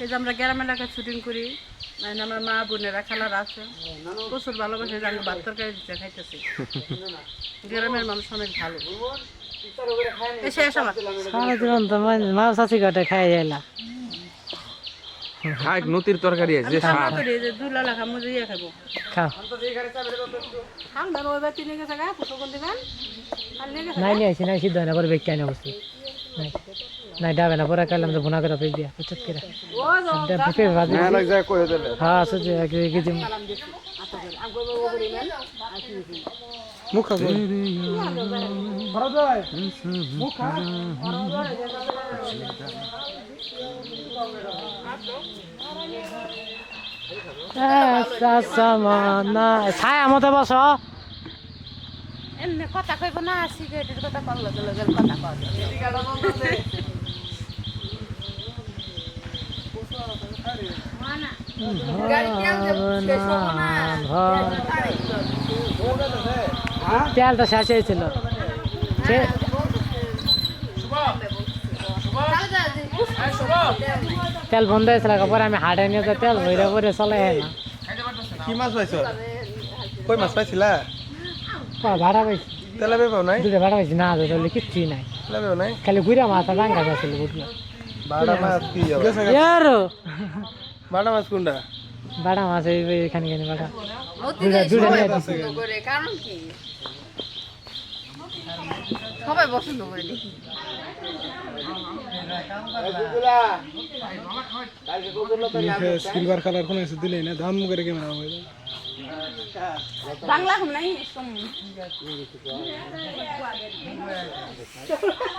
এই যে আমরা গ্রাম এলাকায় শুটিং করি মানে আমার মা বোনেরা খেলার আছে। প্রচুর ভালোবাসে যে আমি ভাত তরকারি দিতে খাইতেছি। গ্রামের মানুষ অনেক ভালো। সারা জীবন তো মাছ চাষি কাটে খাই যাইলা খাই নতির তরকারি আছে যে যে দুলা লাখা মুজে ইয়ে খাব খাও তিনে গেছে গা দিবেন। নিয়ে গেছে নাই নিয়ে আসি নাই সিদ্ধ হয় না বেগ নাই ডাবে না পরে খাইলাম তো ভুনা করে পেয়ে দিয়া উচিত করে যো পেঁপে ভাজি জায়গায় কয়ে দিলে হ্যাঁ সুজি এক কেজি মুখ খাবে ছায়া বস এমনি কথা কইব না সিগারেটের কথা কল লগে লগে কথা কল তেলটা শেষ হয়েছিল। তেল বন্ধ হয়েছিল পরে আমি হাটে নিয়ে তেল ভরে ভরে চলে না কি মাছ পাইছ? কই মাছ পাইছিলা? ভাড়া পাইছি। তেলা বেপাও নাই? দুটো ভাড়া পাইছি না ধরলে কিচ্ছুই নাই। তেলা বেপাও নাই? খালি ঘুরে মাথা ডাঙ্গা গেছিল বুঝলো। বাড়া মাছ কি ইয়ারো বাড়া মাছ কোনটা? বাড়া মাছ এই এখানে এখানে বাড়া দুটা দুটা নিয়ে। করে কারণ কি? সবাই পছন্দ করে দেখি। সিলভার কালার কোন দিলেই না দাম করে ক্যামেরা হয়ে যায় বাংলা নাই